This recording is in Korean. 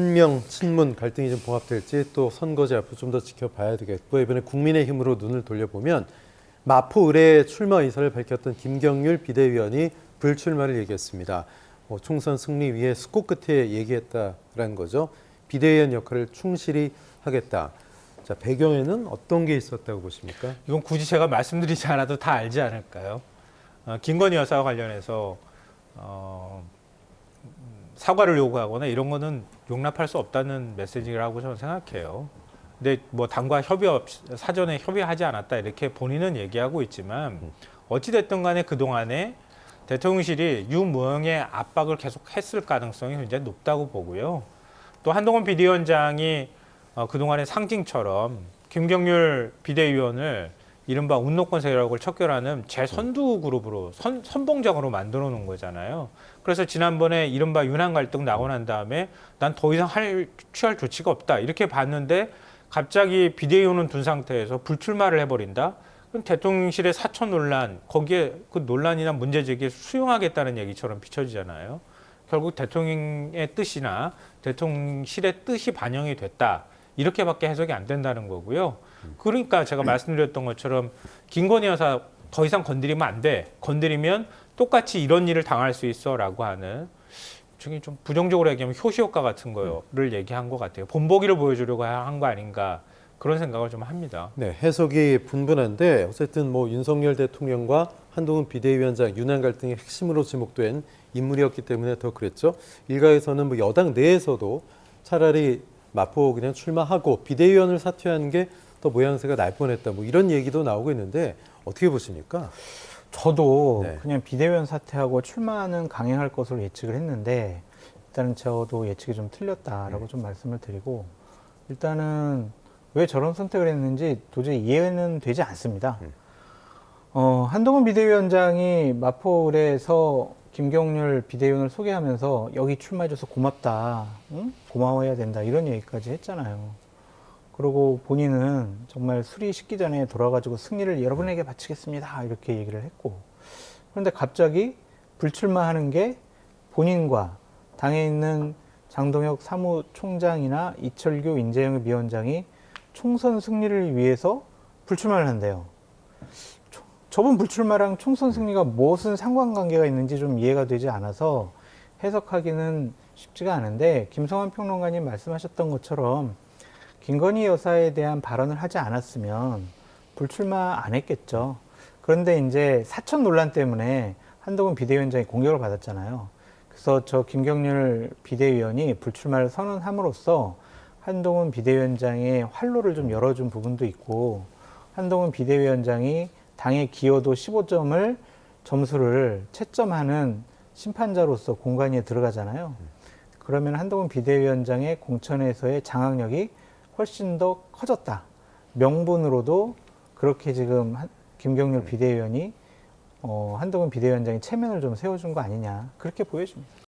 친명, 친문 갈등이 좀 봉합될지 또 선거제 앞으로 좀 더 지켜봐야 되겠고 이번에 국민의힘으로 눈을 돌려보면 마포 의뢰 출마 의사를 밝혔던 김경률 비대위원이 불출마를 얘기했습니다. 뭐 총선 승리 위해 숙고 끝에 얘기했다라는 거죠. 비대위원 역할을 충실히 하겠다. 자 배경에는 어떤 게 있었다고 보십니까? 이건 굳이 제가 말씀드리지 않아도 다 알지 않을까요? 어, 김건희 여사와 관련해서 어, 음, 사과를 요구하거나 이런 거는 용납할 수 없다는 메시지라고 저는 생각해요. 근데 뭐 당과 협의 없 사전에 협의하지 않았다 이렇게 본인은 얘기하고 있지만 어찌 됐든 간에 그 동안에 대통령실이 유무형의 압박을 계속 했을 가능성이 굉장히 높다고 보고요. 또 한동훈 비대위원장이 어, 그 동안의 상징처럼 김경률 비대위원을 이른바 운동권 세력을 척결하는 재선두 그룹으로 선, 선봉장으로 만들어 놓은 거잖아요. 그래서 지난번에 이른바 윤한 갈등 나고 난 다음에 난 더 이상 할, 취할 조치가 없다. 이렇게 봤는데 갑자기 비대위원은 둔 상태에서 불출마를 해버린다. 그럼 대통령실의 사천 논란, 거기에 그 논란이나 문제 제기에 수용하겠다는 얘기처럼 비춰지잖아요. 결국 대통령의 뜻이나 대통령실의 뜻이 반영이 됐다. 이렇게밖에 해석이 안 된다는 거고요. 그러니까 제가 말씀드렸던 것처럼 김건희 여사 더 이상 건드리면 안 돼. 건드리면 똑같이 이런 일을 당할 수 있어라고 하는 저기 좀 부정적으로 얘기하면 효시 효과 같은 거를 얘기한 것 같아요. 본보기를 보여주려고 한 거 아닌가 그런 생각을 좀 합니다. 네, 해석이 분분한데 어쨌든 뭐 윤석열 대통령과 한동훈 비대위원장 윤한 갈등의 핵심으로 지목된 인물이었기 때문에 더 그랬죠. 일각에서는 뭐 여당 내에서도 차라리 마포 그냥 출마하고 비대위원을 사퇴하는 게 더 모양새가 날 뻔했다. 뭐 이런 얘기도 나오고 있는데 어떻게 보십니까? 저도 네. 그냥 비대위원 사퇴하고 출마는 강행할 것으로 예측을 했는데 일단은 저도 예측이 좀 틀렸다라고 네. 좀 말씀을 드리고 일단은 왜 저런 선택을 했는지 도저히 이해는 되지 않습니다. 음. 어, 한동훈 비대위원장이 마포을에서 김경률 비대위원을 소개하면서 여기 출마해줘서 고맙다, 응? 고마워해야 된다 이런 얘기까지 했잖아요. 그리고 본인은 정말 술이 식기 전에 돌아가지고 승리를 여러분에게 바치겠습니다. 이렇게 얘기를 했고. 그런데 갑자기 불출마하는 게 본인과 당에 있는 장동혁 사무총장이나 이철규 인재영 위원장이 총선 승리를 위해서 불출마를 한대요. 초- 저번 불출마랑 총선 승리가 무슨 상관관계가 있는지 좀 이해가 되지 않아서 해석하기는 쉽지가 않은데 김성환 평론가님 말씀하셨던 것처럼 김건희 여사에 대한 발언을 하지 않았으면 불출마 안 했겠죠. 그런데 이제 사천 논란 때문에 한동훈 비대위원장이 공격을 받았잖아요. 그래서 저 김경률 비대위원이 불출마를 선언함으로써 한동훈 비대위원장의 활로를 좀 열어준 부분도 있고 한동훈 비대위원장이 당의 기여도 15점을 점수를 채점하는 심판자로서 공간에 들어가잖아요. 그러면 한동훈 비대위원장의 공천에서의 장악력이 훨씬 더 커졌다. 명분으로도 그렇게 지금 한- 김경률 비대위원이 어, 한동훈 비대위원장이 체면을 좀 세워준 거 아니냐 그렇게 보여집니다.